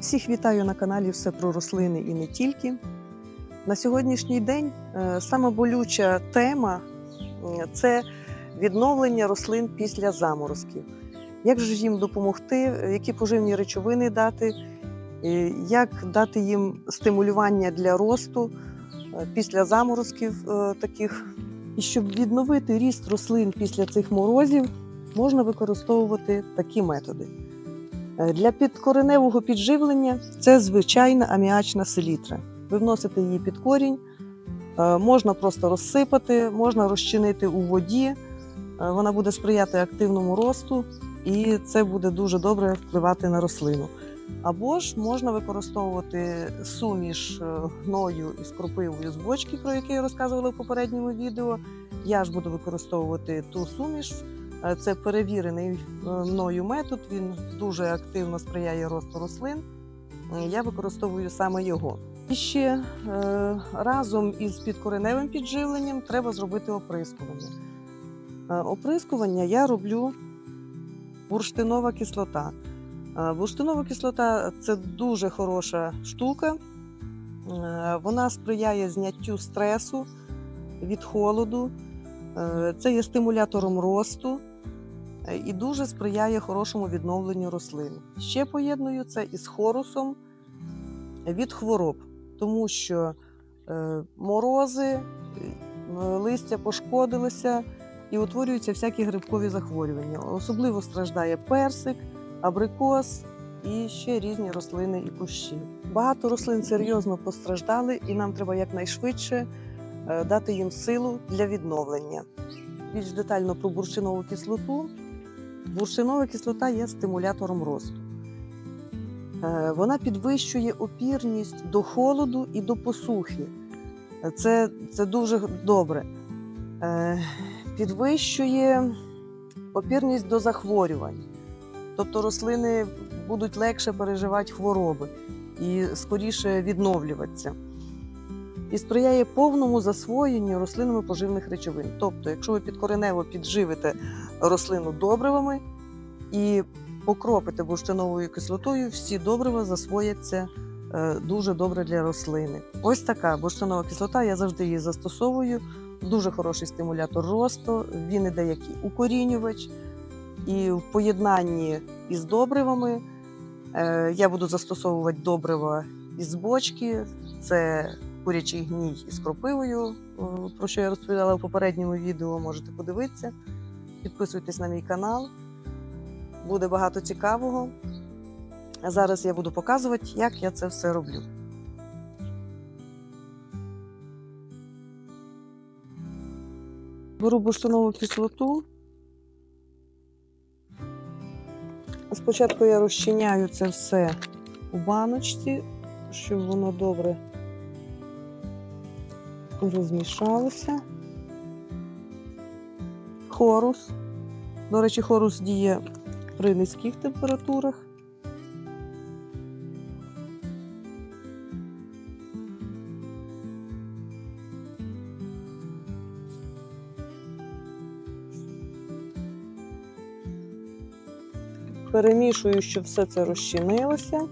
Всіх вітаю на каналі Все про рослини і не тільки. На сьогоднішній день е, саме болюча тема е, це відновлення рослин після заморозків. Як же їм допомогти, які поживні речовини дати, як дати їм стимулювання для росту е, після заморозків таких. І щоб відновити ріст рослин після цих морозів, можна використовувати такі методи. Е, Для підкореневого підживлення це звичайна аміачна селітра. Ви вносите її під корінь, е, можна просто розсипати, можна розчинити у воді. Е, Вона буде сприяти активному росту, і це буде дуже добре впливати на рослину. Або ж можна використовувати суміш гною із кропивою з бочки, про яку я розказувала в попередньому відео. Я ж буду використовувати ту суміш. Е, Це перевірений е, мною метод. Він дуже активно сприяє росту рослин. Е, Я використовую саме його. І ще разом із підкореневим підживленням треба зробити оприскування. Оприскування я роблю бурштинова кислота. Бурштинова кислота це дуже хороша штука. Вона сприяє зняттю стресу від холоду. Е, Це є стимулятором росту е, і дуже сприяє хорошому відновленню рослин. Ще поєдную це із хорусом від хвороб, тому що е, морози, листя пошкодилося і утворюються всякі грибкові захворювання. Особливо страждає персик, абрикос і ще різні рослини і кущі. Багато рослин серйозно постраждали, і нам треба якнайшвидше дати їм силу для відновлення. Більш детально про бурштинову кислоту. Бурштинова кислота є стимулятором росту. Е, Вона підвищує опірність до холоду і до посухи. Е, Це, це дуже добре. Е, Підвищує опірність до захворювань. Тобто рослини будуть легше переживати хвороби і скоріше відновлюватися. І сприяє повному засвоєнню рослинами поживних речовин. Тобто, якщо ви підкоренево підживите рослину добривами і покропите бурштиновою кислотою, всі добрива засвояться е, дуже добре для рослини. Ось така бурштинова кислота, я завжди її застосовую. Дуже хороший стимулятор росту, він іде як і укорінювач, і в поєднанні із добривами е, я буду застосовувати добрива із бочки. Це курячий гній із кропивою, е, про що я розповідала в попередньому відео. Можете подивитися. Підписуйтесь на мій канал. Буде багато цікавого. А зараз я буду показувати, як я це все роблю. Беру бурштинову кислоту. Спочатку я розчиняю це все у баночці, щоб воно добре розмішалося. Хорус. До речі, хорус діє при низьких температурах. Перемішую, щоб все це розчинилося.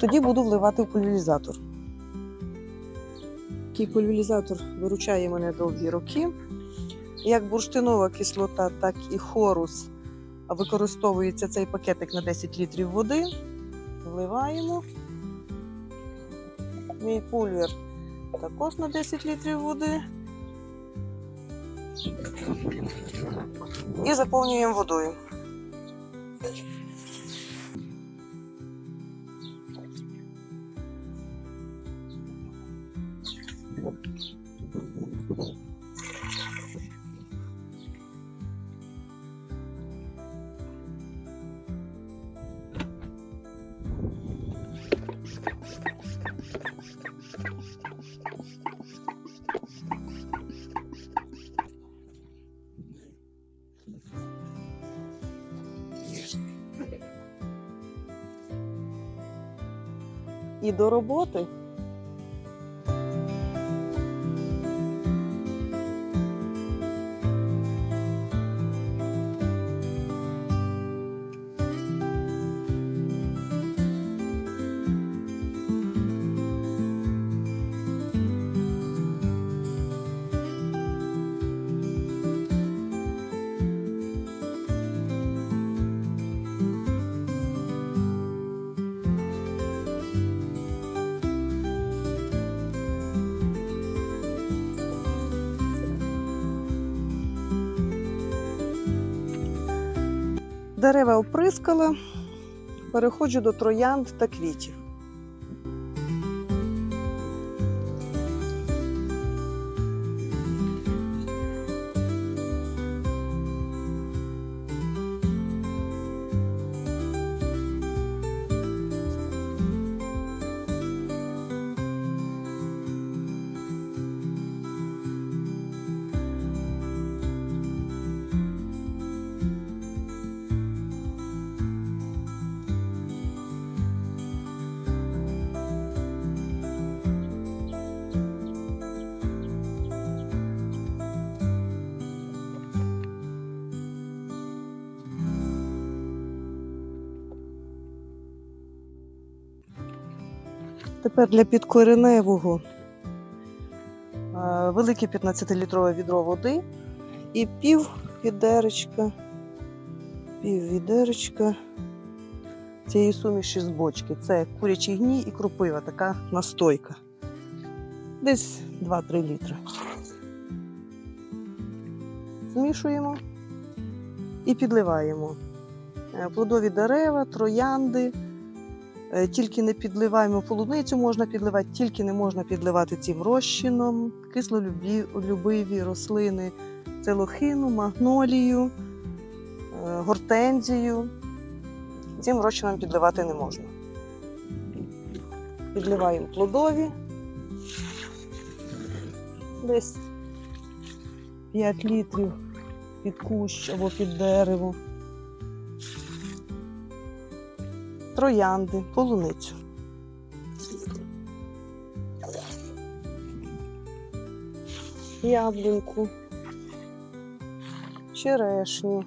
Тоді буду вливати в пульверізатор. Такий пульверізатор виручає мене довгі роки. Як бурштинова кислота, так і хорус використовується цей пакетик на 10 літрів води. Вливаємо. Мій пульвер також на 10 літрів води. І заповнюємо водою. І до роботи. Дерева оприскала, переходжу до троянд та квітів. Тепер для підкореневого е, велике 15-літрове відро води і пів відеречка, пів відеречка цієї суміші з бочки. Це курячий гній і крупива, така настойка. Десь 2-3 літри. Змішуємо і підливаємо. Е, Плодові дерева, троянди. Е, Тільки не підливаємо полуницю, можна підливати, тільки не можна підливати цим розчином, кислолюбиві рослини, це лохину, магнолію, е, гортензію. Цим розчином підливати не можна. Підливаємо плодові. Десь 5 літрів під кущ або під дерево. Троянди, полуницю. Яблуньку, черешню.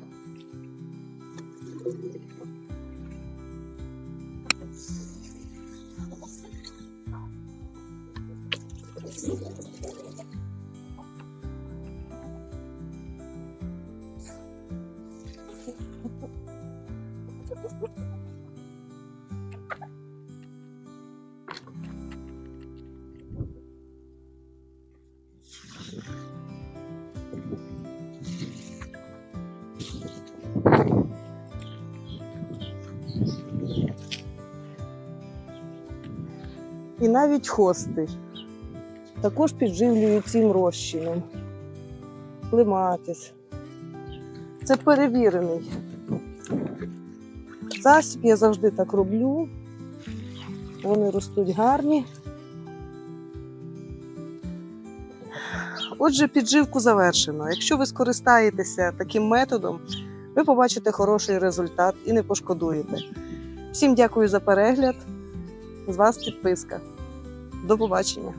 І навіть хости також підживлюють цим розчином. Клематис. Це перевірений. Засіб я завжди так роблю. Вони ростуть гарні. Отже, підживку завершено. Якщо ви скористаєтеся таким методом, ви побачите хороший результат і не пошкодуєте. Всім дякую за перегляд. З вас підписка. До побачення.